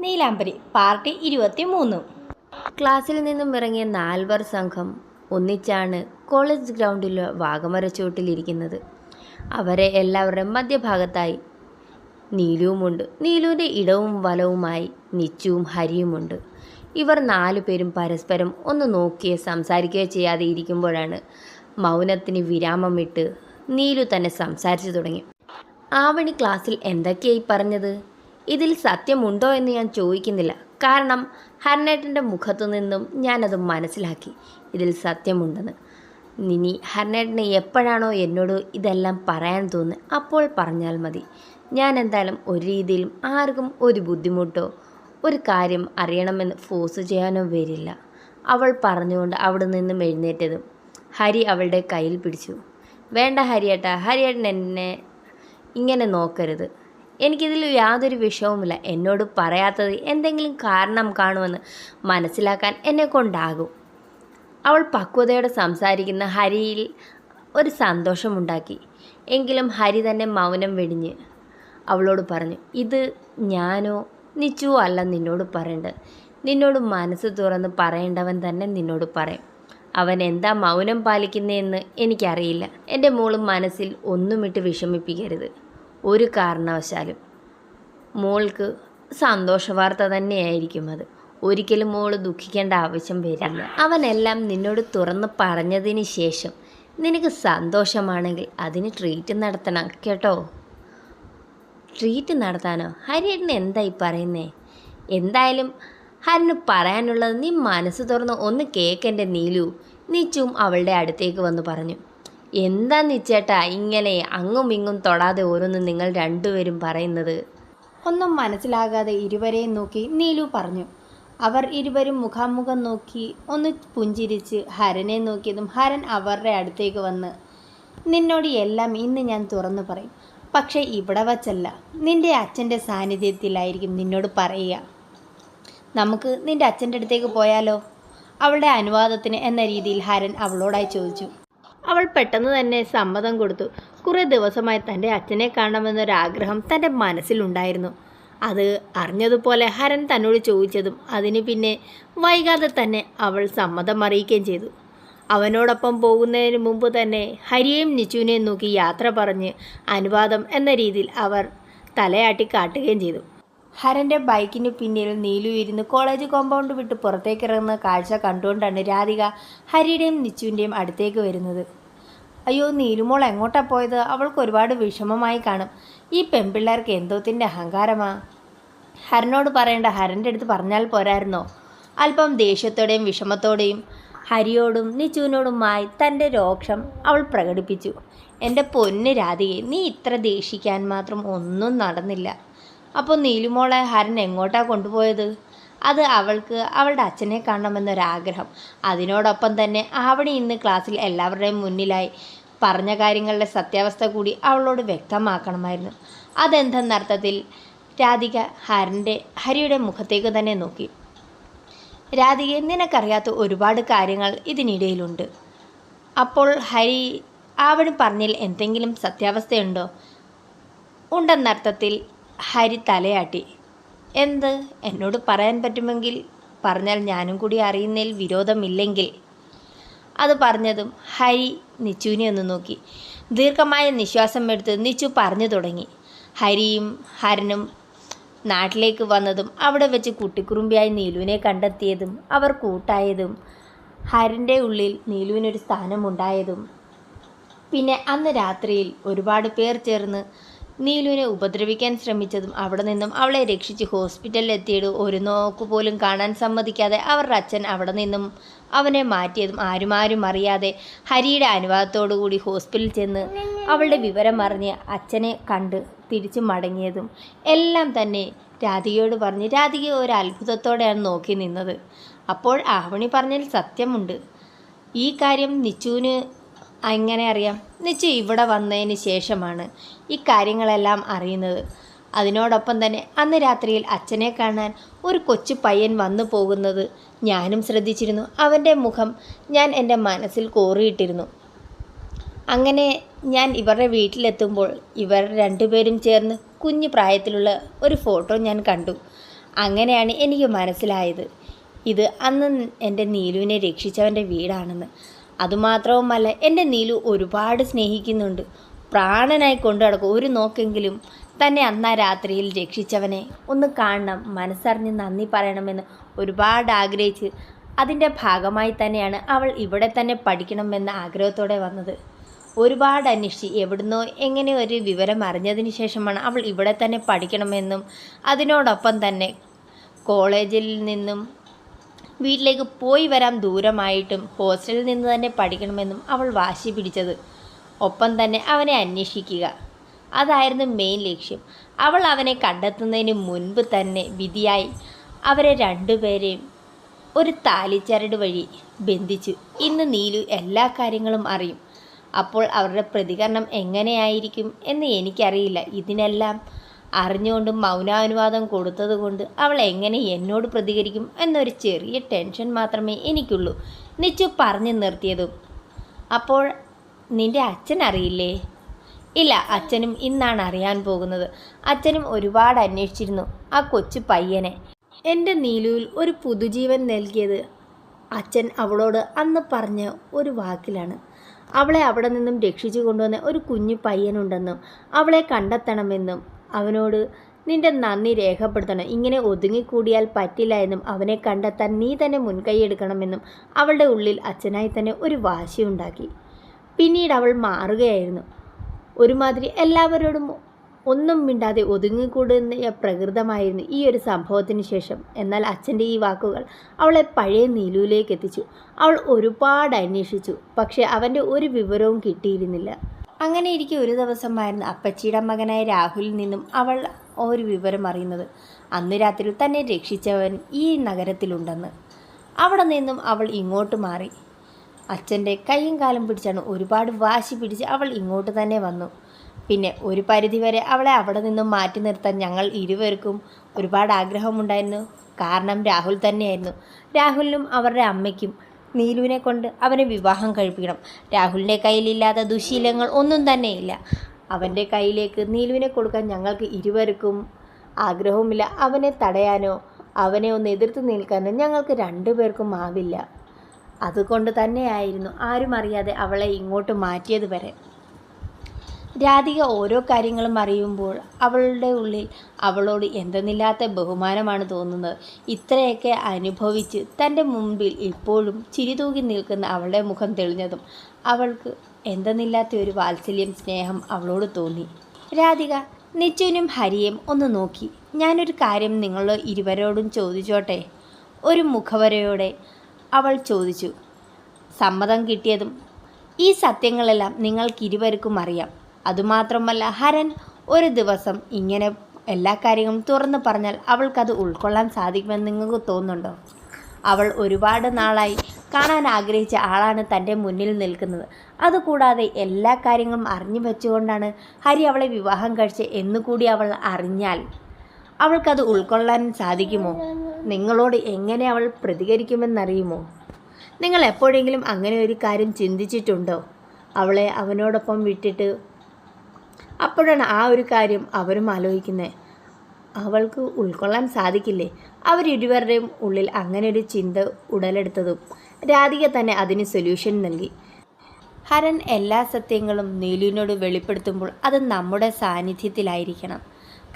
നീലാംബരി party ഇരുപത്തി മൂന്ന് ക്ലാസ്സിൽ നിന്നും ഇറങ്ങിയ നാൽവർ സംഘം ഒന്നിച്ചാണ് കോളേജ് ഗ്രൗണ്ടിലെ വാഗമരച്ചോട്ടിലിരിക്കുന്നത് അവരെ എല്ലാവരുടെയും മധ്യഭാഗത്തായി നീലുവുമുണ്ട്. നീലുവിന്റെ ഇടവും വലവുമായി നിച്ചുവും ഹരിയുമുണ്ട്. ഇവർ നാലു പേരും പരസ്പരം ഒന്ന് നോക്കിയോ സംസാരിക്കുകയോ ചെയ്യാതെ ഇരിക്കുമ്പോഴാണ് മൗനത്തിന് വിരാമമിട്ട് നീലു തന്നെ സംസാരിച്ചു തുടങ്ങി. ആവണി ക്ലാസ്സിൽ എന്തൊക്കെയായി പറഞ്ഞത്? ഇതിൽ സത്യമുണ്ടോ എന്ന് ഞാൻ ചോദിക്കുന്നില്ല. കാരണം ഹർണേട്ടന്റെ മുഖത്തു നിന്നും ഞാനത് മനസ്സിലാക്കി. ഇതിൽ സത്യമുണ്ടെന്ന്. ഇനി ഹർണേട്ടന് എപ്പോഴാണോ എന്നോട് ഇതെല്ലാം പറയാൻ തോന്നുന്നത് അപ്പോൾ പറഞ്ഞാൽ മതി. ഞാൻ എന്തായാലും ഒരു രീതിയിലും ആർക്കും ഒരു ബുദ്ധിമുട്ടോ ഒരു കാര്യം അറിയണമെന്ന് ഫോഴ്സ് ചെയ്യാനോ വരില്ല. അവൾ പറഞ്ഞുകൊണ്ട് അവിടെ നിന്നും എഴുന്നേറ്റതും ഹരി അവളുടെ കയ്യിൽ പിടിച്ചു. വേണ്ട ഹരിയേട്ടാ ഹരിയേട്ടൻ എന്നെ ഇങ്ങനെ നോക്കരുത്. എനിക്കിതിൽ യാതൊരു വിഷയവുമില്ല. എന്നോട് പറയാത്തത് എന്തെങ്കിലും കാരണം കാണുമെന്ന് മനസ്സിലാക്കാൻ എന്നെ കൊണ്ടാകും. അവൾ പക്വതയോടെ സംസാരിക്കുന്ന ഹരിയിൽ ഒരു സന്തോഷമുണ്ടാക്കി. എങ്കിലും ഹരി തന്നെ മൗനം വെടിഞ്ഞ് അവളോട് പറഞ്ഞു ഇത് ഞാനോ നിച്ചുവോ അല്ല നിന്നോട് പറയേണ്ടത്. നിന്നോട് മനസ്സ് തുറന്ന് പറയേണ്ടവൻ തന്നെ നിന്നോട് പറയും. അവൻ എന്താ മൗനം പാലിക്കുന്നതെന്ന് എനിക്കറിയില്ല. എന്റെ മോളും മനസ്സിൽ ഒന്നുമിട്ട് വിഷമിപ്പിക്കരുത്. ഒരു കാരണവശാലും മോൾക്ക് സന്തോഷ വാർത്ത തന്നെയായിരിക്കും അത്. ഒരിക്കലും മോൾ ദുഃഖിക്കേണ്ട ആവശ്യം വരില്ല. അവനെല്ലാം നിന്നോട് തുറന്ന് പറഞ്ഞതിന് ശേഷം നിനക്ക് സന്തോഷമാണെങ്കിൽ അതിന് ട്രീറ്റ് നടത്തണം കേട്ടോ? ട്രീറ്റ് നടത്താനോ? ഹരിയേട്ടന് എന്തായി പറയുന്നേ? എന്തായാലും ഹരിന് പറയാനുള്ളത് നീ മനസ്സ് തുറന്ന് ഒന്ന് കേൾക്കെന്റെ നീലു. നീച്ചും അവളുടെ അടുത്തേക്ക് വന്ന് പറഞ്ഞു. എന്താ നിച്ചേട്ടാ ഇങ്ങനെ അങ്ങും ഇങ്ങും തൊടാതെ ഓരോന്ന് നിങ്ങൾ രണ്ടുപേരും പറയുന്നത്? ഒന്നും മനസ്സിലാകാതെ ഇരുവരെയും നോക്കി നീലു പറഞ്ഞു. അവർ ഇരുവരും മുഖാമുഖം നോക്കി ഒന്ന് പുഞ്ചിരിച്ച് ഹരനെ നോക്കിയതും ഹരൻ അവരുടെ അടുത്തേക്ക് വന്ന് നിന്നോട് എല്ലാം ഇന്ന് ഞാൻ തുറന്നു പറയും. പക്ഷേ ഇവിടെ വച്ചല്ല. നിന്റെ അച്ഛന്റെ സാന്നിധ്യത്തിലായിരിക്കും നിന്നോട് പറയുക. നമുക്ക് നിന്റെ അച്ഛന്റെ അടുത്തേക്ക് പോയാലോ? അവളുടെ അനുവാദത്തിന് എന്ന രീതിയിൽ ഹരൻ അവളോടായി ചോദിച്ചു. അവൾ പെട്ടെന്ന് തന്നെ സമ്മതം കൊടുത്തു. കുറേ ദിവസമായി തന്റെ അച്ഛനെ കാണണമെന്നൊരാഗ്രഹം തന്റെ മനസ്സിലുണ്ടായിരുന്നു. അത് അറിഞ്ഞതുപോലെ ഹരൻ തന്നോട് ചോദിച്ചതും അതിന് പിന്നെ വൈകാതെ തന്നെ അവൾ സമ്മതം അറിയിക്കുകയും ചെയ്തു. അവനോടൊപ്പം പോകുന്നതിന് മുമ്പ് തന്നെ ഹരിയെയും നിച്ചുവിനെയും നോക്കി യാത്ര പറഞ്ഞ് അനുവാദം എന്ന രീതിയിൽ അവർ തലയാട്ടി കാട്ടുകയും ചെയ്തു. ഹരന്റെ ബൈക്കിന് പിന്നിൽ നീലു ഇരുന്ന് കോളേജ് കോമ്പൗണ്ട് വിട്ട് പുറത്തേക്ക് ഇറങ്ങുന്ന കാഴ്ച കണ്ടുകൊണ്ടാണ് രാധിക ഹരിയുടെയും നിച്ചുവിന്റെയും അടുത്തേക്ക് വരുന്നത്. അയ്യോ നീലുമോൾ എങ്ങോട്ടാ പോയത്? അവൾക്ക് ഒരുപാട് വിഷമമായി കാണും. ഈ പെൺപിള്ളേർക്ക് എന്തോത്തിന്റെ അഹങ്കാരമാ. ഹരനോട് പറയേണ്ട ഹരന്റെ അടുത്ത് പറഞ്ഞാൽ പോരായിരുന്നോ? അല്പം ദേഷ്യത്തോടെയും വിഷമത്തോടെയും ഹരിയോടും നിച്ചുവിനോടുമായി തന്റെ രോക്ഷം അവൾ പ്രകടിപ്പിച്ചു. എന്റെ പൊന്ന് രാധികയെ നീ ഇത്ര ദേഷിക്കാൻ മാത്രം ഒന്നും നടന്നില്ല. അപ്പോൾ നീലുമോളെ ഹരൻ എങ്ങോട്ടാ കൊണ്ടുപോയത്? അത് അവൾക്ക് അവളുടെ അച്ഛനെ കാണണമെന്നൊരാഗ്രഹം. അതിനോടൊപ്പം തന്നെ ആവണി ഇന്ന് ക്ലാസ്സിൽ എല്ലാവരുടെയും മുന്നിലായി പറഞ്ഞ കാര്യങ്ങളുടെ സത്യാവസ്ഥ കൂടി അവളോട് വ്യക്തമാക്കണമായിരുന്നു. അതെന്തെന്നർത്ഥത്തിൽ? രാധിക ഹരന്റെ ഹരിയുടെ മുഖത്തേക്ക് തന്നെ നോക്കി. രാധിക നിനക്കറിയാത്ത ഒരുപാട് കാര്യങ്ങൾ ഇതിനിടയിലുണ്ട്. അപ്പോൾ ഹരി ആവണി പറഞ്ഞതിൽ എന്തെങ്കിലും സത്യാവസ്ഥയുണ്ടോ? ഉണ്ടെന്നർത്ഥത്തിൽ ഹരി തലയാട്ടി. എന്ത്? എന്നോട് പറയാൻ പറ്റുമെങ്കിൽ പറഞ്ഞാൽ ഞാനും കൂടി അറിയുന്നതിൽ വിരോധമില്ലെങ്കിൽ. അത് പറഞ്ഞതും ഹരി നിച്ചുവിനെ ഒന്ന് നോക്കി. ദീർഘമായ നിശ്വാസം എടുത്ത് നിച്ചു പറഞ്ഞു തുടങ്ങി. ഹരിയും ഹരനും നാട്ടിലേക്ക് വന്നതും അവിടെ വെച്ച് കുട്ടിക്കുറുമ്പിയായി നീലുവിനെ കണ്ടെത്തിയതും അവർ കൂട്ടായതും ഹരന്റെ ഉള്ളിൽ നീലുവിനൊരു സ്ഥാനമുണ്ടായതും. പിന്നെ അന്ന് രാത്രിയിൽ ഒരുപാട് പേർ ചേർന്ന് നീലുവിനെ ഉപദ്രവിക്കാൻ ശ്രമിച്ചതും അവിടെ നിന്നും അവളെ രക്ഷിച്ച് ഹോസ്പിറ്റലിൽ എത്തിയത് ഒരു നോക്കുപോലും കാണാൻ സമ്മതിക്കാതെ അവരുടെ അച്ഛൻ അവിടെ നിന്നും അവനെ മാറ്റിയതും ആരും ആരും അറിയാതെ ഹരിയുടെ അനുവാദത്തോടു കൂടി ഹോസ്പിറ്റലിൽ ചെന്ന് അവളുടെ വിവരം അറിഞ്ഞ് അച്ഛനെ കണ്ട് തിരിച്ചു മടങ്ങിയതും എല്ലാം തന്നെ രാധികയോട് പറഞ്ഞ് രാധിക ഒരു അത്ഭുതത്തോടെയാണ് നോക്കി നിന്നത്. അപ്പോൾ ആവണി പറഞ്ഞതിൽ സത്യമുണ്ട്. ഈ കാര്യം നിച്ചുവിന് എങ്ങനെ അറിയാം. നിശ്ചയം ഇവിടെ വന്നതിന് ശേഷമാണ് ഈ കാര്യങ്ങളെല്ലാം അറിയുന്നത്. അതിനോടൊപ്പം തന്നെ അന്ന് രാത്രിയിൽ അച്ഛനെ കാണാൻ ഒരു കൊച്ചു പയ്യൻ വന്നു പോകുന്നത് ഞാനും ശ്രദ്ധിച്ചിരുന്നു. അവന്റെ മുഖം ഞാൻ എന്റെ മനസ്സിൽ കോറിയിട്ടിരുന്നു. അങ്ങനെ ഞാൻ ഇവരുടെ വീട്ടിലെത്തുമ്പോൾ ഇവർ രണ്ടുപേരും ചേർന്ന് കുഞ്ഞു പ്രായത്തിലുള്ള ഒരു ഫോട്ടോ ഞാൻ കണ്ടു. അങ്ങനെയാണ് എനിക്ക് മനസ്സിലായത്. ഇത് അന്ന് എന്റെ നീലുവിനെ രക്ഷിച്ചവന്റെ വീടാണെന്ന്. അതുമാത്രവുമല്ല എന്റെ നീലു ഒരുപാട് സ്നേഹിക്കുന്നുണ്ട്. പ്രാണനായി കൊണ്ടു നടക്കും ഒരു നോക്കെങ്കിലും തന്നെ അന്നാ രാത്രിയിൽ രക്ഷിച്ചവനെ. ഒന്ന് കാണണം മനസ്സറിഞ്ഞ് നന്ദി പറയണമെന്ന് ഒരുപാട് ആഗ്രഹിച്ച് അതിന്റെ ഭാഗമായി തന്നെയാണ് അവൾ ഇവിടെ തന്നെ പഠിക്കണമെന്ന ആഗ്രഹത്തോടെ വന്നത്. ഒരുപാട് അന്വേഷിച്ച് എവിടുന്നോ എങ്ങനെ ഒരു വിവരം അറിഞ്ഞതിന് ശേഷമാണ് അവൾ ഇവിടെ തന്നെ പഠിക്കണമെന്നും അതിനോടൊപ്പം തന്നെ കോളേജിൽ നിന്നും വീട്ടിലേക്ക് പോയി വരാൻ ദൂരമായിട്ടും ഹോസ്റ്റലിൽ നിന്ന് തന്നെ പഠിക്കണമെന്നും അവൾ വാശി പിടിച്ചത്. ഒപ്പം തന്നെ അവനെ അന്വേഷിക്കുക. അതായിരുന്നു മെയിൻ ലക്ഷ്യം. അവൾ അവനെ കണ്ടെത്തുന്നതിന് മുൻപ് തന്നെ വിധിയായി അവരെ രണ്ടുപേരെയും ഒരു താലിച്ചരട് വഴി ബന്ധിച്ചു. ഇന്ന് നീലു എല്ലാ കാര്യങ്ങളും അറിയും. അപ്പോൾ അവരുടെ പ്രതികരണം എങ്ങനെയായിരിക്കും എന്ന് എനിക്കറിയില്ല. ഇതിനെല്ലാം അറിഞ്ഞുകൊണ്ട് മൗനാനുവാദം കൊടുത്തതുകൊണ്ട് അവൾ എങ്ങനെ എന്നോട് പ്രതികരിക്കും എന്നൊരു ചെറിയ ടെൻഷൻ മാത്രമേ എനിക്കുള്ളൂ. നിച്ചു പറഞ്ഞു നിർത്തിയതും അപ്പോൾ നിന്റെ അച്ഛൻ അറിയില്ലേ? ഇല്ല അച്ഛനും ഇന്നാണ് അറിയാൻ പോകുന്നത്. അച്ഛനും ഒരുപാട് അന്വേഷിച്ചിരുന്നു ആ കൊച്ചു പയ്യനെ. എന്റെ നീലുവിൽ ഒരു പുതുജീവൻ നൽകിയത് അച്ഛൻ അവളോട് അന്ന് പറഞ്ഞ ഒരു വാക്കിലാണ്. അവളെ അവിടെ നിന്നും രക്ഷിച്ചു കൊണ്ടുവന്ന ഒരു കുഞ്ഞു പയ്യനുണ്ടെന്നും അവളെ കണ്ടെത്തണമെന്നും അവനോട് നിന്റെ നന്ദി രേഖപ്പെടുത്തണം. ഇങ്ങനെ ഒതുങ്ങിക്കൂടിയാൽ പറ്റില്ല എന്നും അവനെ കണ്ടെത്താൻ നീ തന്നെ മുൻകൈയെടുക്കണമെന്നും അവളുടെ ഉള്ളിൽ അച്ഛനായി തന്നെ ഒരു വാശി വാശിയുണ്ടാക്കി പിന്നീട് അവൾ മാറുകയായിരുന്നു. ഒരുമാതിരി എല്ലാവരോടും ഒന്നും മിണ്ടാതെ ഒതുങ്ങിക്കൂടുന്ന പ്രകൃതമായിരുന്നു ഈ ഒരു സംഭവത്തിന് ശേഷം. എന്നാൽ അച്ഛന്റെ ഈ വാക്കുകൾ അവളെ പഴയ നീലുവിലേക്ക് എത്തിച്ചു. അവൾ ഒരുപാട് അന്വേഷിച്ചു. പക്ഷേ അവന്റെ ഒരു വിവരവും കിട്ടിയിരുന്നില്ല. അങ്ങനെ ഇരിക്കെ ഒരു ദിവസമായിരുന്നു അപ്പച്ചിയുടെ മകനായ രാഹുലിൽ നിന്നും അവൾ ഒരു വിവരം അറിയുന്നത്. അന്ന് രാത്രി തന്നെ രക്ഷിച്ചവൻ ഈ നഗരത്തിലുണ്ടെന്ന്. അവിടെ നിന്നും അവൾ ഇങ്ങോട്ട് മാറി. അച്ഛന്റെ കൈയും കാലും പിടിച്ചാണ് ഒരുപാട് വാശി പിടിച്ച് അവൾ ഇങ്ങോട്ട് തന്നെ വന്നു. പിന്നെ ഒരു പരിധിവരെ അവളെ അവിടെ നിന്നും മാറ്റി നിർത്താൻ ഞങ്ങൾ ഇരുവർക്കും ഒരുപാട് ആഗ്രഹമുണ്ടായിരുന്നു. കാരണം രാഹുൽ തന്നെയായിരുന്നു. രാഹുലിനും അവരുടെ അമ്മയ്ക്കും നീലുവിനെ കൊണ്ട് അവനെ വിവാഹം കഴിപ്പിക്കണം. രാഹുലിന്റെ കയ്യിലില്ലാത്ത ദുശീലങ്ങൾ ഒന്നും തന്നെയില്ല. അവന്റെ കയ്യിലേക്ക് നീലുവിനെ കൊടുക്കാൻ ഞങ്ങൾക്ക് ഇരുവർക്കും ആഗ്രഹവുമില്ല. അവനെ തടയാനോ അവനെ ഒന്ന് എതിർത്ത് നിൽക്കാനോ ഞങ്ങൾക്ക് രണ്ടുപേർക്കും ആവില്ല. അതുകൊണ്ട് തന്നെയായിരുന്നു ആരും അറിയാതെ അവളെ ഇങ്ങോട്ട് മാറ്റിയത് വരെ. രാധിക ഓരോ കാര്യങ്ങളും അറിയുമ്പോൾ അവളുടെ ഉള്ളിൽ അവളോട് എന്തെന്നില്ലാത്ത ബഹുമാനമാണ് തോന്നുന്നത്. ഇത്രയൊക്കെ അനുഭവിച്ച് തന്റെ മുമ്പിൽ ഇപ്പോഴും ചിരിതൂകി നിൽക്കുന്ന അവളുടെ മുഖം തെളിഞ്ഞതും അവൾക്ക് എന്തെന്നില്ലാത്ത ഒരു വാത്സല്യം സ്നേഹം അവളോട് തോന്നി. രാധിക നിച്ചുവിനും ഹരിയും ഒന്ന് നോക്കി. ഞാനൊരു കാര്യം നിങ്ങൾ ഇരുവരോടും ചോദിച്ചോട്ടെ? ഒരു മുഖവരയോടെ അവൾ ചോദിച്ചു. സമ്മതം കിട്ടിയതും ഈ സത്യങ്ങളെല്ലാം നിങ്ങൾക്കിരുവർക്കും അറിയാം. അതുമാത്രമല്ല ഹരൻ ഒരു ദിവസം ഇങ്ങനെ എല്ലാ കാര്യങ്ങളും തുറന്നു പറഞ്ഞാൽ അവൾക്കത് ഉൾക്കൊള്ളാൻ സാധിക്കുമെന്ന് നിങ്ങൾക്ക് തോന്നുന്നുണ്ടോ? അവൾ ഒരുപാട് നാളായി കാണാൻ ആഗ്രഹിച്ച ആളാണ് തന്റെ മുന്നിൽ നിൽക്കുന്നത്. അതുകൂടാതെ എല്ലാ കാര്യങ്ങളും അറിഞ്ഞു വെച്ചുകൊണ്ടാണ് ഹരി അവളെ വിവാഹം കഴിച്ച് എന്നുകൂടി അവൾ അറിഞ്ഞാൽ അവൾക്കത് ഉൾക്കൊള്ളാൻ സാധിക്കുമോ? നിങ്ങളോട് എങ്ങനെ അവൾ പ്രതികരിക്കുമെന്നറിയുമോ? നിങ്ങൾ എപ്പോഴെങ്കിലും അങ്ങനെ ഒരു കാര്യം ചിന്തിച്ചിട്ടുണ്ടോ? അവളെ അവനോടൊപ്പം വിട്ടിട്ട് അപ്പോഴാണ് ആ ഒരു കാര്യം അവരും ആലോചിക്കുന്നത് അവൾക്ക് ഉൾക്കൊള്ളാൻ സാധിക്കില്ലേ? അവരിരുവരുടെയും ഉള്ളിൽ അങ്ങനെ ഒരു ചിന്ത ഉടലെടുത്തതും രാധിക തന്നെ അതിന് സൊല്യൂഷൻ നൽകി. ഹരൻ എല്ലാ സത്യങ്ങളും നീലുവിനോട് വെളിപ്പെടുത്തുമ്പോൾ അത് നമ്മുടെ സാന്നിധ്യത്തിലായിരിക്കണം.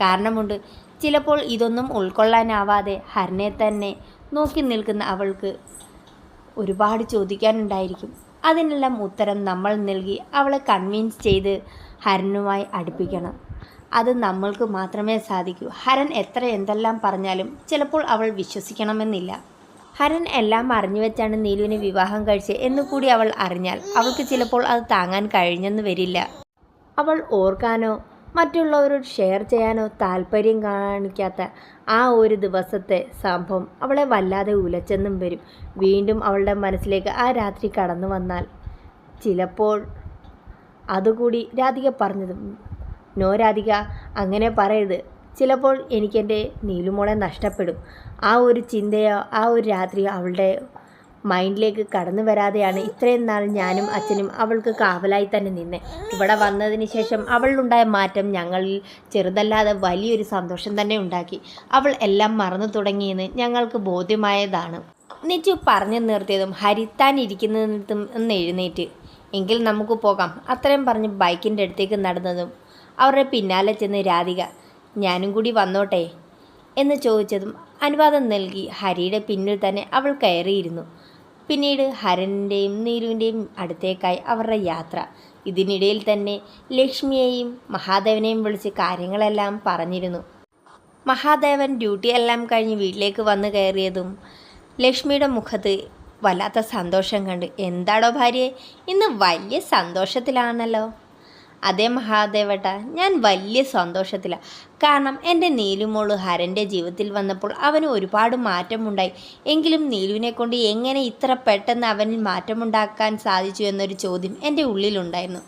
കാരണമുണ്ട് ചിലപ്പോൾ ഇതൊന്നും ഉൾക്കൊള്ളാനാവാതെ ഹരനെ തന്നെ നോക്കി നിൽക്കുന്ന അവൾക്ക് ഒരുപാട് ചോദിക്കാനുണ്ടായിരിക്കും. അതിനെല്ലാം ഉത്തരം നമ്മൾ നൽകി അവളെ കൺവിൻസ് ചെയ്ത് ഹരനുമായി അടുപ്പിക്കണം. അത് നമ്മൾക്ക് മാത്രമേ സാധിക്കൂ. ഹരൻ എത്ര എന്തെല്ലാം പറഞ്ഞാലും ചിലപ്പോൾ അവൾ വിശ്വസിക്കണമെന്നില്ല. ഹരൻ എല്ലാം അറിഞ്ഞു വെച്ചാണ് നീലുവിനെ വിവാഹം കഴിച്ചത് എന്നുകൂടി അവൾ അറിഞ്ഞാൽ അവൾക്ക് ചിലപ്പോൾ അത് താങ്ങാൻ കഴിഞ്ഞെന്ന് വരില്ല. അവൾ ഓർക്കാനോ മറ്റുള്ളവരോട് ഷെയർ ചെയ്യാനോ താല്പര്യം കാണിക്കാത്ത ആ ഒരു ദിവസത്തെ സംഭവം അവളെ വല്ലാതെ ഉലച്ചെന്നും വരും. വീണ്ടും അവളുടെ മനസ്സിലേക്ക് ആ രാത്രി കടന്നു വന്നാൽ ചിലപ്പോൾ അതുകൂടി രാധിക പറഞ്ഞതും. നോ രാധിക അങ്ങനെ പറയരുത്. ചിലപ്പോൾ എനിക്കെന്റെ നീലുമോളെ നഷ്ടപ്പെടും. ആ ഒരു ചിന്തയോ ആ ഒരു രാത്രിയോ അവളുടെ മൈൻഡിലേക്ക് കടന്നു വരാതെയാണ് ഇത്രയും നാൾ ഞാനും അച്ഛനും അവൾക്ക് കാവലായി തന്നെ നിന്നെ. ഇവിടെ വന്നതിന് ശേഷം അവളിലുണ്ടായ മാറ്റം ഞങ്ങളിൽ ചെറുതല്ലാതെ വലിയൊരു സന്തോഷം തന്നെ ഉണ്ടാക്കി. അവൾ എല്ലാം മറന്നു തുടങ്ങിയെന്ന് ഞങ്ങൾക്ക് ബോധ്യമായതാണ്. നിച്ചു പറഞ്ഞു നിർത്തിയതും ഹരിത്താൻ ഇരിക്കുന്നതും എഴുന്നേറ്റ് എങ്കിൽ നമുക്ക് പോകാം. അത്രയും പറഞ്ഞ് ബൈക്കിന്റെ അടുത്തേക്ക് നടന്നതും അവരുടെ പിന്നാലെ ചെന്ന് രാധിക ഞാനും കൂടി വന്നോട്ടെ എന്ന് ചോദിച്ചതും അനുവാദം നൽകി ഹരിയുടെ പിന്നിൽ തന്നെ അവൾ കയറിയിരുന്നു. പിന്നീട് ഹരന്റെയും നീരുവിന്റെയും അടുത്തേക്കായി അവരുടെ യാത്ര. ഇതിനിടയിൽ തന്നെ ലക്ഷ്മിയെയും മഹാദേവനെയും വിളിച്ച് കാര്യങ്ങളെല്ലാം പറഞ്ഞിരുന്നു. മഹാദേവൻ ഡ്യൂട്ടിയെല്ലാം കഴിഞ്ഞ് വീട്ടിലേക്ക് വന്നു കയറിയതും ലക്ഷ്മിയുടെ മുഖത്ത് വല്ലാത്ത സന്തോഷം കണ്ട്. എന്താടോ ഭാര്യയെ ഇന്ന് വലിയ സന്തോഷത്തിലാണല്ലോ. അതെ മഹാദേവട്ട ഞാൻ വലിയ സന്തോഷത്തിലാണ് കാരണം എന്റെ നീലുമോൾ ഹരന്റെ ജീവിതത്തിൽ വന്നപ്പോൾ അവന് ഒരുപാട് മാറ്റമുണ്ടായി. എങ്കിലും നീലുവിനെ കൊണ്ട് എങ്ങനെ ഇത്ര പെട്ടെന്ന് അവനിൽ മാറ്റമുണ്ടാക്കാൻ സാധിച്ചു എന്നൊരു ചോദ്യം എന്റെ ഉള്ളിലുണ്ടായിരുന്നു.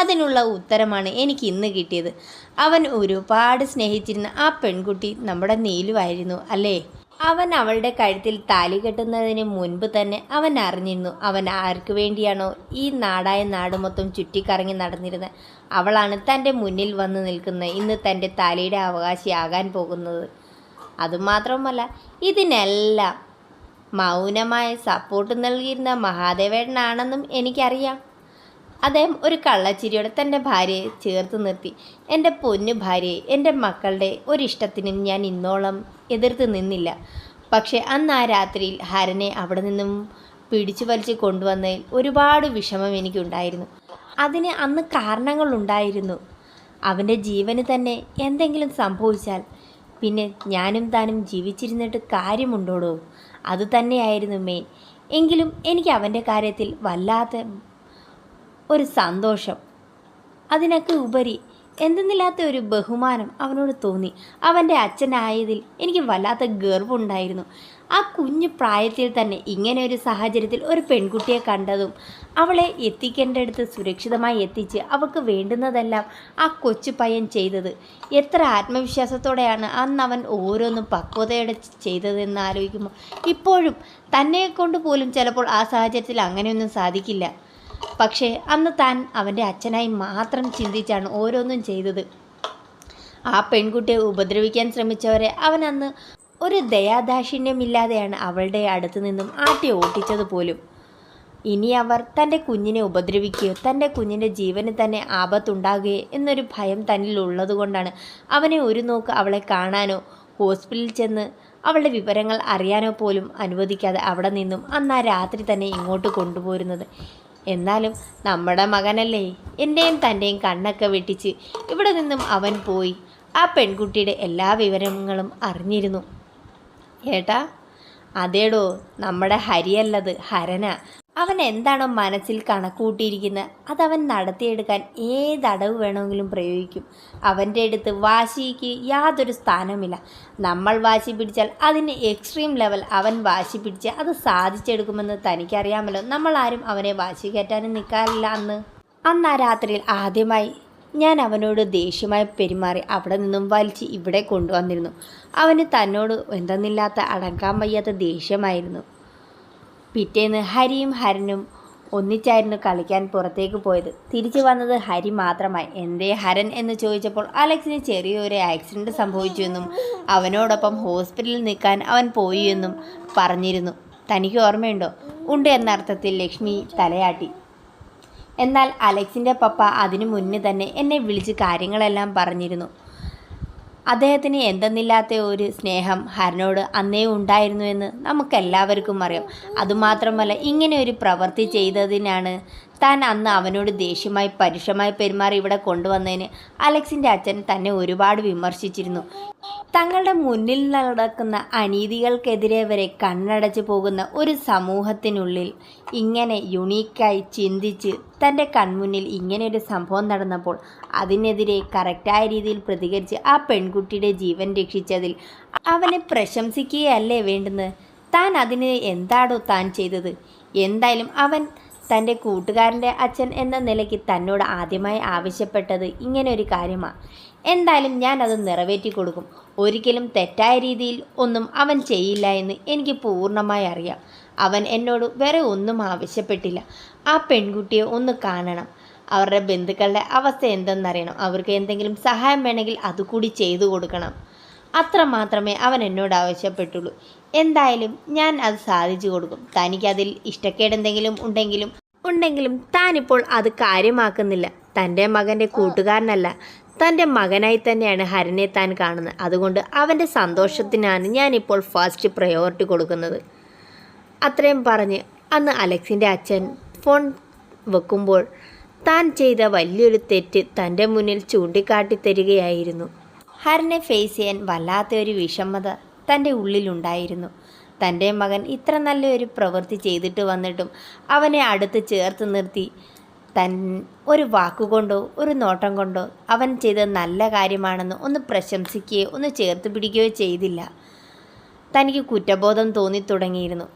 അതിനുള്ള ഉത്തരമാണ് എനിക്ക് ഇന്ന് കിട്ടിയത്. അവൻ ഒരുപാട് സ്നേഹിച്ചിരുന്ന ആ പെൺകുട്ടി നമ്മുടെ നീലുവായിരുന്നു അല്ലേ? അവൻ അവളുടെ കഴുത്തിൽ താലി കെട്ടുന്നതിന് മുൻപ് തന്നെ അവൻ അറിഞ്ഞിരുന്നു അവൻ ആർക്ക് വേണ്ടിയാണോ ഈ നാടായ നാട് മൊത്തം ചുറ്റിക്കറങ്ങി നടന്നിരുന്നത്. അവളാണ് തന്റെ മുന്നിൽ വന്ന് നിൽക്കുന്നത്. ഇന്ന് തന്റെ താലിയുടെ അവകാശിയാകാൻ പോകുന്നത്. അതുമാത്രമല്ല ഇതിനെല്ലാം മൗനമായ സപ്പോർട്ട് നൽകിയിരുന്ന മഹാദേവേട്ടനാണെന്നും എനിക്കറിയാം. അദ്ദേഹം ഒരു കള്ളച്ചിരിയോടെ തന്റെ ഭാര്യയെ ചേർത്ത് നിർത്തി. എന്റെ പൊന്നു ഭാര്യയെ എന്റെ മക്കളുടെ ഒരിഷ്ടത്തിനും ഞാൻ ഇന്നോളം എതിർത്ത് നിന്നില്ല. പക്ഷേ അന്ന് ആ രാത്രിയിൽ ഹരനെ അവിടെ നിന്നും പിടിച്ചു വലിച്ച് കൊണ്ടുവന്നതിൽ ഒരുപാട് വിഷമം എനിക്കുണ്ടായിരുന്നു. അതിന് അന്ന് കാരണങ്ങളുണ്ടായിരുന്നു. അവന്റെ ജീവന് തന്നെ എന്തെങ്കിലും സംഭവിച്ചാൽ പിന്നെ ഞാനും താനും ജീവിച്ചിരുന്നിട്ട് കാര്യമുണ്ടോടോ? അത് തന്നെയായിരുന്നു മെയിൻ എങ്കിലും എനിക്ക് അവന്റെ കാര്യത്തിൽ വല്ലാത്ത ഒരു സന്തോഷം. അതിനൊക്കെ ഉപരി എന്തെന്നില്ലാത്ത ഒരു ബഹുമാനം അവനോട് തോന്നി. അവന്റെ അച്ഛനായതിൽ എനിക്ക് വല്ലാത്ത ഗർവുണ്ടായിരുന്നു. ആ കുഞ്ഞു പ്രായത്തിൽ തന്നെ ഇങ്ങനെ ഒരു സാഹചര്യത്തിൽ ഒരു പെൺകുട്ടിയെ കണ്ടതും അവളെ എത്തിക്കേണ്ടടുത്ത് സുരക്ഷിതമായി എത്തിച്ച് അവൾക്ക് വേണ്ടുന്നതെല്ലാം ആ കൊച്ചു പയ്യൻ ചെയ്തത്. എത്ര ആത്മവിശ്വാസത്തോടെയാണ് അന്ന് അവൻ ഓരോന്നും പക്വതയോടെ ചെയ്തതെന്ന് ആലോചിക്കുമ്പോൾ ഇപ്പോഴും തന്നെ കൊണ്ട് പോലും ചിലപ്പോൾ ആ സാഹചര്യത്തിൽ അങ്ങനെയൊന്നും സാധിക്കില്ല. പക്ഷേ അന്ന് താൻ അവന്റെ അച്ഛനായി മാത്രം ചിന്തിച്ചാണ് ഓരോന്നും ചെയ്തത്. ആ പെൺകുട്ടിയെ ഉപദ്രവിക്കാൻ ശ്രമിച്ചവരെ അവൻ അന്ന് ഒരു ദയാദാക്ഷിണ്യമില്ലാതെയാണ് അവളുടെ അടുത്ത് നിന്നും ആട്ടി ഓട്ടിച്ചത് പോലും. ഇനി അവർ തന്റെ കുഞ്ഞിനെ ഉപദ്രവിക്കുകയോ തന്റെ കുഞ്ഞിന്റെ ജീവന് തന്നെ ആപത്തുണ്ടാകുകയോ എന്നൊരു ഭയം തന്നിൽ ഉള്ളതുകൊണ്ടാണ് അവനെ ഒരു നോക്ക് അവളെ കാണാനോ ഹോസ്പിറ്റലിൽ ചെന്ന് അവളുടെ വിവരങ്ങൾ അറിയാനോ പോലും അനുവദിക്കാതെ അവിടെ നിന്നും അന്ന് ആ രാത്രി തന്നെ ഇങ്ങോട്ട് കൊണ്ടുപോരുന്നത്. എന്നാലും നമ്മുടെ മകനല്ലേ എന്റെയും തന്റെയും കണ്ണൊക്കെ വെട്ടിച്ച് ഇവിടെ നിന്നും അവൻ പോയി. ആ പെൺകുട്ടിയുടെ എല്ലാ വിവരങ്ങളും അറിഞ്ഞിരുന്നു. ഏട്ടാ അതേടോ നമ്മുടെ ഹരിയല്ലത് ഹരന. അവൻ എന്താണോ മനസ്സിൽ കണക്കൂട്ടിയിരിക്കുന്നത് അതവൻ നടത്തിയെടുക്കാൻ ഏതടവ് വേണമെങ്കിലും പ്രയോഗിക്കും. അവന്റെ അടുത്ത് വാശിക്ക് യാതൊരു സ്ഥാനമില്ല നമ്മൾ വാശി പിടിച്ചാൽ അതിന് എക്സ്ട്രീം ലെവൽ അവൻ വാശി പിടിച്ച് അത് സാധിച്ചെടുക്കുമെന്ന് തനിക്കറിയാമല്ലോ. നമ്മൾ ആരും അവനെ വാശി കയറ്റാനും നിൽക്കാറില്ല അന്ന്. അന്ന് ആ രാത്രിയിൽ ആദ്യമായി ഞാൻ അവനോട് ദേഷ്യമായി പെരുമാറി അവിടെ നിന്നും വലിച്ച് ഇവിടെ കൊണ്ടുവന്നിരുന്നു. അവന് തന്നോട് എന്തെന്നില്ലാത്ത അടക്കാൻ വയ്യാത്ത ദേഷ്യമായിരുന്നു. പിറ്റേന്ന് ഹരിയും ഹരനും ഒന്നിച്ചായിരുന്നു കളിക്കാൻ പുറത്തേക്ക് പോയത്. തിരിച്ചു വന്നത് ഹരി മാത്രമായി. എന്തേ ഹരൻ? എന്ന് ചോദിച്ചപ്പോൾ അലക്സിന് ചെറിയൊരു ആക്സിഡന്റ് സംഭവിച്ചുവെന്നും അവനോടൊപ്പം ഹോസ്പിറ്റലിൽ നിൽക്കാൻ അവൻ പോയി എന്നും പറഞ്ഞിരുന്നു. തനിക്ക് ഓർമ്മയുണ്ടോ? ഉണ്ട് എന്ന അർത്ഥത്തിൽ ലക്ഷ്മി തലയാട്ടി. എന്നാൽ അലക്സിന്റെ പപ്പ അതിനു മുന്നേ തന്നെ എന്നെ വിളിച്ച് കാര്യങ്ങളെല്ലാം പറഞ്ഞിരുന്നു. അദ്ദേഹത്തിന് എന്തെന്നില്ലാത്ത ഒരു സ്നേഹം ഹരനോട് അന്നേ ഉണ്ടായിരുന്നു എന്ന് നമുക്കെല്ലാവർക്കും അറിയാം. അതുമാത്രമല്ല ഇങ്ങനെ ഒരു പ്രവൃത്തി ചെയ്തതിനാണ് താൻ അന്ന് അവനോട് ദേഷ്യമായി പരുഷമായി പെരുമാറി ഇവിടെ കൊണ്ടുവന്നതിന് അലക്സിന്റെ അച്ഛൻ തന്നെ ഒരുപാട് വിമർശിച്ചിരുന്നു. തങ്ങളുടെ മുന്നിൽ നടക്കുന്ന അനീതികൾക്കെതിരെ വരെ കണ്ണടച്ചു പോകുന്ന ഒരു സമൂഹത്തിനുള്ളിൽ ഇങ്ങനെ യുണീക്കായി ചിന്തിച്ച് തന്റെ കൺമുന്നിൽ ഇങ്ങനെയൊരു സംഭവം നടന്നപ്പോൾ അതിനെതിരെ കറക്റ്റായ രീതിയിൽ പ്രതികരിച്ച് ആ പെൺകുട്ടിയുടെ ജീവൻ രക്ഷിച്ചതിൽ അവനെ പ്രശംസിക്കുകയല്ലേ വേണ്ടുന്നത് താൻ അതിന് എന്താടോ താൻ ചെയ്തത്? എന്തായാലും അവൻ തന്റെ കൂട്ടുകാരന്റെ അച്ഛൻ എന്ന നിലയ്ക്ക് തന്നോട് ആദ്യമായി ആവശ്യപ്പെട്ടത് ഇങ്ങനെ ഒരു കാര്യമാണ് എന്തായാലും ഞാൻ അത് നിറവേറ്റി കൊടുക്കും. ഒരിക്കലും തെറ്റായ രീതിയിൽ ഒന്നും അവൻ ചെയ്യില്ല എന്ന് എനിക്ക് പൂർണമായി അറിയാം. അവൻ എന്നോട് വേറെ ഒന്നും ആവശ്യപ്പെട്ടില്ല. ആ പെൺകുട്ടിയെ ഒന്ന് കാണണം. അവരുടെ ബന്ധുക്കളുടെ അവസ്ഥ എന്തെന്നറിയണം. അവർക്ക് എന്തെങ്കിലും സഹായം വേണമെങ്കിൽ അതുകൂടി ചെയ്തു കൊടുക്കണം. അത്ര മാത്രമേ അവൻ എന്നോട് ആവശ്യപ്പെട്ടുള്ളൂ. എന്തായാലും ഞാൻ അത് സാധിച്ചു കൊടുക്കും. തനിക്കതിൽ ഇഷ്ടക്കേടെന്തെങ്കിലും ഉണ്ടെങ്കിലും ഉണ്ടെങ്കിലും താനിപ്പോൾ അത് കാര്യമാക്കുന്നില്ല. തന്റെ മകന്റെ കൂട്ടുകാരനല്ല. തന്റെ മകനായി തന്നെയാണ് ഹരനെ താൻ കാണുന്നത്. അതുകൊണ്ട് അവന്റെ സന്തോഷത്തിനാണ് ഞാനിപ്പോൾ ഫസ്റ്റ് പ്രയോറിറ്റി കൊടുക്കുന്നത്. അത്രയും പറഞ്ഞ് അന്ന് അലക്സിന്റെ അച്ഛൻ ഫോൺ വെക്കുമ്പോൾ താൻ ചെയ്ത വലിയൊരു തെറ്റ് തന്റെ മുന്നിൽ ചൂണ്ടിക്കാട്ടി തരികയായിരുന്നു ഹരനെ ഫേസ് ചെയ്യാൻ വല്ലാത്തൊരു വിഷമത തന്റെ ഉള്ളിലുണ്ടായിരുന്നു. തന്റെ മകൻ ഇത്ര നല്ലൊരു പ്രവൃത്തി ചെയ്തിട്ട് വന്നിട്ടും അവനെ അടുത്ത് ചേർത്ത് നിർത്തി. തൻ ഒരു വാക്കുകൊണ്ടോ ഒരു നോട്ടം കൊണ്ടോ അവൻ ചെയ്ത നല്ല കാര്യമാണെന്ന് ഒന്ന് പ്രശംസിക്കുകയോ ഒന്ന് ചേർത്ത് പിടിക്കുകയോ ചെയ്തില്ല. തനിക്ക് കുറ്റബോധം തോന്നി തുടങ്ങിയിരുന്നു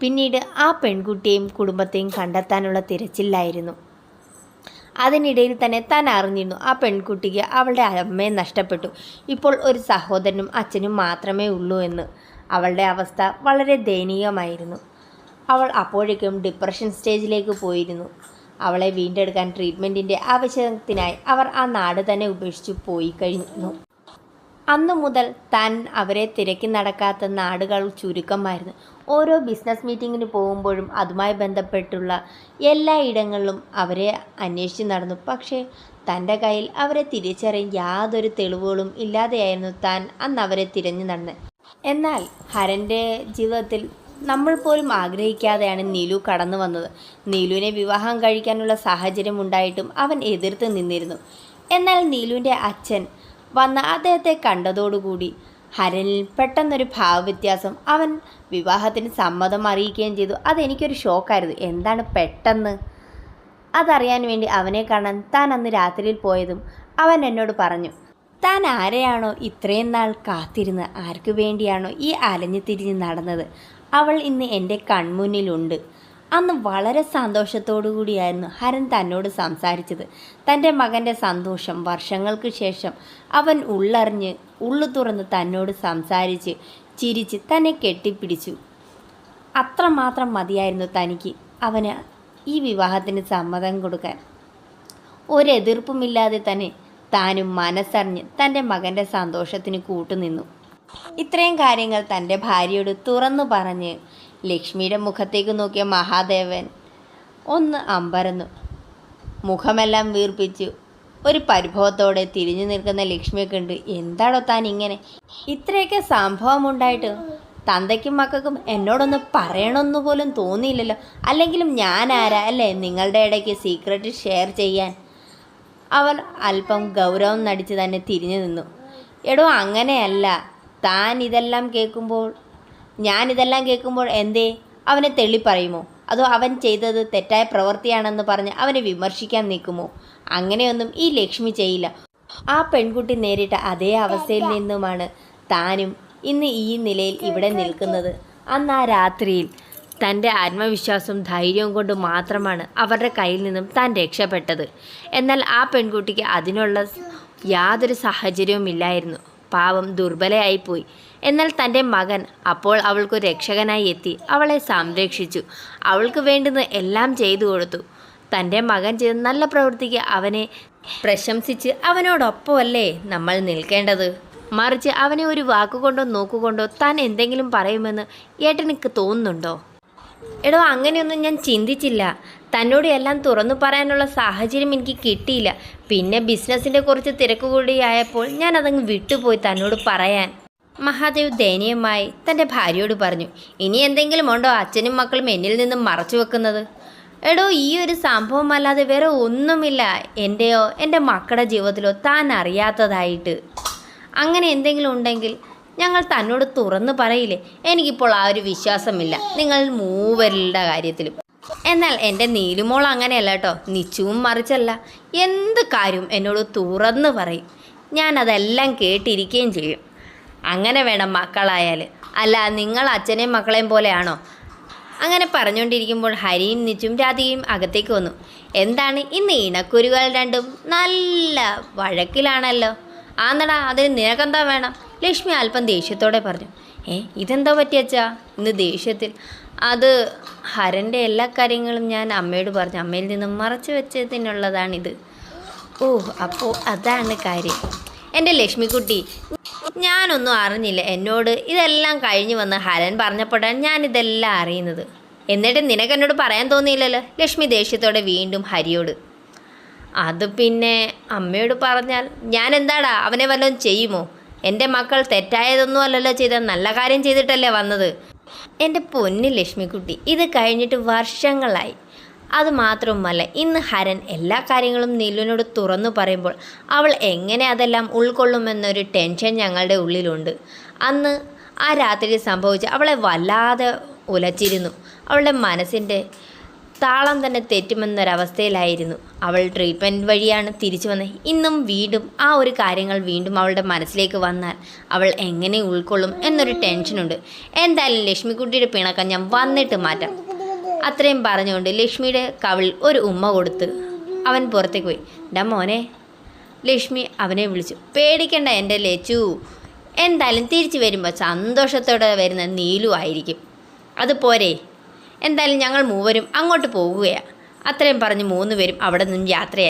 പിന്നീട് ആ പെൺകുട്ടിയെയും കുടുംബത്തെയും കണ്ടെത്താനുള്ള തിരച്ചിലായിരുന്നു. അതിനിടയിൽ തന്നെ താൻ അറിഞ്ഞിരുന്നു ആ പെൺകുട്ടിക്ക് അവളുടെ അമ്മയെ നഷ്ടപ്പെട്ടു. ഇപ്പോൾ ഒരു സഹോദരനും അച്ഛനും മാത്രമേ ഉള്ളൂ എന്ന്. അവളുടെ അവസ്ഥ വളരെ ദയനീയമായിരുന്നു. അവൾ അപ്പോഴേക്കും ഡിപ്രഷൻ സ്റ്റേജിലേക്ക് പോയിരുന്നു. അവളെ വീണ്ടെടുക്കാൻ ട്രീറ്റ്മെന്റിന്റെ ആവശ്യത്തിനായി അവർ ആ നാട് തന്നെ ഉപേക്ഷിച്ച് പോയി കഴിഞ്ഞു. അന്നു മുതൽ താൻ അവരെ തിരക്കി നടക്കാത്ത നാടുകൾ ചുരുക്കമായിരുന്നു. ഓരോ ബിസിനസ് മീറ്റിങ്ങിന് പോകുമ്പോഴും അതുമായി ബന്ധപ്പെട്ടുള്ള എല്ലാ ഇടങ്ങളിലും അവരെ അന്വേഷിച്ച് നടന്നു. പക്ഷേ തന്റെ കയ്യിൽ അവരെ തിരിച്ചറിയാൻ യാതൊരു തെളിവുകളും ഇല്ലാതെയായിരുന്നു താൻ അന്ന് അവരെ തിരഞ്ഞു നടന്നത്. എന്നാൽ ഹരന്റെ ജീവിതത്തിൽ നമ്മൾ പോലും ആഗ്രഹിക്കാതെയാണ് നീലു കടന്നു വന്നത്. നീലുവിനെ വിവാഹം കഴിക്കാനുള്ള സാഹചര്യം ഉണ്ടായിട്ടും അവൻ എതിർത്ത് നിന്നിരുന്നു. എന്നാൽ നീലുവിന്റെ അച്ഛൻ വന്ന അദ്ദേഹത്തെ കണ്ടതോടുകൂടി ഹരനിൽ പെട്ടെന്നൊരു ഭാവവ്യത്യാസം. അവൻ വിവാഹത്തിന് സമ്മതം അറിയിക്കുകയും ചെയ്തു. അതെനിക്കൊരു ഷോക്കായിരുന്നു. എന്താണ് പെട്ടെന്ന്? അതറിയാൻ വേണ്ടി അവനെ കാണാൻ താൻ അന്ന് രാത്രിയിൽ പോയതും അവൻ എന്നോട് പറഞ്ഞു താൻ ആരെയാണോ ഇത്രയും നാൾ കാത്തിരുന്ന്? ആർക്കു വേണ്ടിയാണോ ഈ അലഞ്ഞു തിരിഞ്ഞ് നടന്നത്? അവൾ ഇന്ന് എന്റെ കൺമുന്നിലുണ്ട്. അന്ന് വളരെ സന്തോഷത്തോടു കൂടിയായിരുന്നു ഹരൻ തന്നോട് സംസാരിച്ചത്. തന്റെ മകന്റെ സന്തോഷം വർഷങ്ങൾക്ക് ശേഷം അവൻ ഉള്ളറിഞ്ഞ് ഉള്ളു തുറന്ന് തന്നോട് സംസാരിച്ച് ചിരിച്ച് തന്നെ കെട്ടിപ്പിടിച്ചു. അത്രമാത്രം മതിയായിരുന്നു തനിക്ക് അവന് ഈ വിവാഹത്തിന് സമ്മതം കൊടുക്കാൻ. ഒരെതിർപ്പുമില്ലാതെ തന്നെ താനും മനസ്സറിഞ്ഞ് തന്റെ മകന്റെ സന്തോഷത്തിന് കൂട്ടുനിന്നു. ഇത്രയും കാര്യങ്ങൾ തന്റെ ഭാര്യയോട് തുറന്നു പറഞ്ഞ് ലക്ഷ്മിയുടെ മുഖത്തേക്ക് നോക്കിയ മഹാദേവൻ ഒന്ന് അമ്പരന്നു. മുഖമെല്ലാം വീർപ്പിച്ചു. ഒരു പരിഭവത്തോടെ തിരിഞ്ഞു നിൽക്കുന്ന ലക്ഷ്മിയെ കണ്ട് എന്താണോ താൻ ഇങ്ങനെ? ഇത്രയൊക്കെ സംഭവമുണ്ടായിട്ട് തന്തയ്ക്കും മക്കൾക്കും എന്നോടൊന്ന് പറയണമെന്ന് പോലും തോന്നിയില്ലല്ലോ. അല്ലെങ്കിലും ഞാൻ ആരാ? അല്ലേ? നിങ്ങളുടെ ഇടയ്ക്ക് സീക്രട്ട് ഷെയർ ചെയ്യാൻ. അവൻ അല്പം ഗൗരവം നടിച്ച് തന്നെ തിരിഞ്ഞു നിന്നു. എടോ അങ്ങനെയല്ല. താൻ ഇതെല്ലാം കേൾക്കുമ്പോൾ ഞാനിതെല്ലാം കേൾക്കുമ്പോൾ എന്തേ? അവനെ തെള്ളി പറയുമോ? അതോ അവൻ ചെയ്തത് തെറ്റായ പ്രവൃത്തിയാണെന്ന് പറഞ്ഞ് അവനെ വിമർശിക്കാൻ നിൽക്കുമോ? അങ്ങനെയൊന്നും ഈ ലക്ഷ്മി ചെയ്യില്ല. ആ പെൺകുട്ടി നേരിട്ട അതേ അവസ്ഥയിൽ നിന്നുമാണ് താനും ഇന്ന് ഈ നിലയിൽ ഇവിടെ നിൽക്കുന്നത്. അന്ന് ആ രാത്രിയിൽ തന്റെ ആത്മവിശ്വാസവും ധൈര്യവും കൊണ്ട് മാത്രമാണ് അവരുടെ കയ്യിൽ നിന്നും താൻ രക്ഷപ്പെട്ടത്. എന്നാൽ ആ പെൺകുട്ടിക്ക് അതിനുള്ള യാതൊരു സാഹചര്യവും ഇല്ലായിരുന്നു പാവം ദുർബലയായിപ്പോയി. എന്നാൽ തന്റെ മകൻ അപ്പോൾ അവൾക്ക് രക്ഷകനായി എത്തി. അവളെ സംരക്ഷിച്ചു. അവൾക്ക് വേണ്ടുന്ന എല്ലാം ചെയ്തു കൊടുത്തു. തന്റെ മകൻ ചെയ്ത നല്ല പ്രവൃത്തിക്ക് അവനെ പ്രശംസിച്ച് അവനോടൊപ്പമല്ലേ നമ്മൾ നിൽക്കേണ്ടത്? മറിച്ച് അവനെ ഒരു വാക്കുകൊണ്ടോ നോക്കുകൊണ്ടോ താൻ എന്തെങ്കിലും പറയുമെന്ന് ഏട്ടനിക്ക് തോന്നുന്നുണ്ടോ? എടോ അങ്ങനെയൊന്നും ഞാൻ ചിന്തിച്ചില്ല. തന്നോട് എല്ലാം തുറന്നു പറയാനുള്ള സാഹചര്യം എനിക്ക് കിട്ടിയില്ല. പിന്നെ ബിസിനസ്സിന്റെ കുറച്ച് തിരക്ക് കൂടിയായപ്പോൾ ഞാൻ അതങ്ങ് വിട്ടുപോയി തന്നോട് പറയാൻ. മഹാദേവ് ദയനീയമായി തന്റെ ഭാര്യയോട് പറഞ്ഞു ഇനി എന്തെങ്കിലും ഉണ്ടോ അച്ഛനും മക്കളും എന്നിൽ നിന്നും മറച്ചു വെക്കുന്നത്? എടോ ഈ ഒരു സംഭവം അല്ലാതെ വേറെ ഒന്നുമില്ല. എന്റെയോ എന്റെ മക്കളുടെ ജീവിതത്തിലോ താൻ അറിയാത്തതായിട്ട്. അങ്ങനെ എന്തെങ്കിലും ഉണ്ടെങ്കിൽ ഞങ്ങൾ തന്നോട് തുറന്നു പറയില്ലേ? എനിക്കിപ്പോൾ ആ ഒരു വിശ്വാസമില്ല. നിങ്ങൾ മൂവരുടെ കാര്യത്തിലും. എന്നാൽ എന്റെ നീലുമോൾ അങ്ങനെയല്ല കേട്ടോ. നിച്ചുവും മറിച്ചല്ല. എന്ത് കാര്യവും എന്നോട് തുറന്ന് പറയും. ഞാൻ അതെല്ലാം കേട്ടിരിക്കുകയും ചെയ്യും. അങ്ങനെ വേണം മക്കളായാൽ. അല്ല നിങ്ങൾ അച്ഛനെയും മക്കളെയും പോലെയാണോ? അങ്ങനെ പറഞ്ഞുകൊണ്ടിരിക്കുമ്പോൾ ഹരിയും നിച്ചും രാധികയും അകത്തേക്ക് വന്നു. എന്താണ് ഇന്ന് ഇണക്കുരുകൾ രണ്ടും നല്ല വഴക്കിലാണല്ലോ. ആന്നടാ അതിന് നിനക്കെന്താ വേണം? ലക്ഷ്മി അല്പം ദേഷ്യത്തോടെ പറഞ്ഞു. ഏ ഇതെന്താ പറ്റിയച്ചാ ഇന്ന് ദേഷ്യത്തിൽ. അത് ഹരന്റെ എല്ലാ കാര്യങ്ങളും ഞാൻ അമ്മയോട് പറഞ്ഞു. അമ്മയിൽ നിന്നും മറച്ചു വെച്ചതിനുള്ളതാണിത്. ഓ അപ്പോൾ അതാണ് കാര്യം. എന്റെ ലക്ഷ്മിക്കുട്ടി ഞാനൊന്നും അറിഞ്ഞില്ല എന്നോട് ഇതെല്ലാം കഴിഞ്ഞു വന്ന് ഹരൻ പറഞ്ഞപ്പോഴാണ് ഞാനിതെല്ലാം അറിയുന്നത്. എന്നിട്ട് നിനക്ക് എന്നോട് പറയാൻ തോന്നിയില്ലല്ലോ? ലക്ഷ്മി ദേഷ്യത്തോടെ വീണ്ടും ഹരിയോട്. അത് പിന്നെ അമ്മയോട് പറഞ്ഞാൽ ഞാൻ എന്താടാ അവനെ വല്ലതും ചെയ്യുമോ? എന്റെ മക്കൾ തെറ്റായതൊന്നും അല്ലല്ലോ ചെയ്ത നല്ല കാര്യം ചെയ്തിട്ടല്ലേ വന്നത്. എന്റെ പൊന്നു ലക്ഷ്മിക്കുട്ടി ഇത് കഴിഞ്ഞിട്ട് വർഷങ്ങളായി. അത് മാത്രവുമല്ല ഇന്ന് ഹരൻ എല്ലാ കാര്യങ്ങളും നീലുവിനോട് തുറന്നു പറയുമ്പോൾ അവൾ എങ്ങനെ അതെല്ലാം ഉൾക്കൊള്ളുമെന്നൊരു ടെൻഷൻ ഞങ്ങളുടെ ഉള്ളിലുണ്ട്. അന്ന് ആ രാത്രി സംഭവിച്ച അവളെ വല്ലാതെ ഉലച്ചിരുന്നു. അവളുടെ മനസ്സിന്റെ താളം തന്നെ തെറ്റുമെന്നൊരവസ്ഥയിലായിരുന്നു. അവൾ ട്രീറ്റ്മെന്റ് വഴിയാണ് തിരിച്ചു വന്നത്. ഇന്നും വീണ്ടും ആ ഒരു കാര്യങ്ങൾ വീണ്ടും അവളുടെ മനസ്സിലേക്ക് വന്നാൽ അവൾ എങ്ങനെ ഉൾക്കൊള്ളും എന്നൊരു ടെൻഷനുണ്ട്. എന്തായാലും ലക്ഷ്മിക്കുട്ടിയുടെ പിണക്കം ഞാൻ വന്നിട്ട് മാറ്റാം. അത്രയും പറഞ്ഞുകൊണ്ട് ലക്ഷ്മിയുടെ കവിൾ ഒരു ഉമ്മ കൊടുത്ത് അവൻ പുറത്തേക്ക് പോയി. എന്റെ മോനെ ലക്ഷ്മി അവനെ വിളിച്ചു. പേടിക്കണ്ട എന്റെ ലച്ചു. എന്തായാലും തിരിച്ചു വരുമ്പോൾ സന്തോഷത്തോടെ വരുന്ന നീലു ആയിരിക്കും. അതുപോരെ എന്തായാലും ഞങ്ങൾ മൂവരും അങ്ങോട്ട് പോവുകയാണ് അത്രയും പറഞ്ഞ് മൂന്ന് പേരും അവിടെ നിന്നും യാത്രയായി.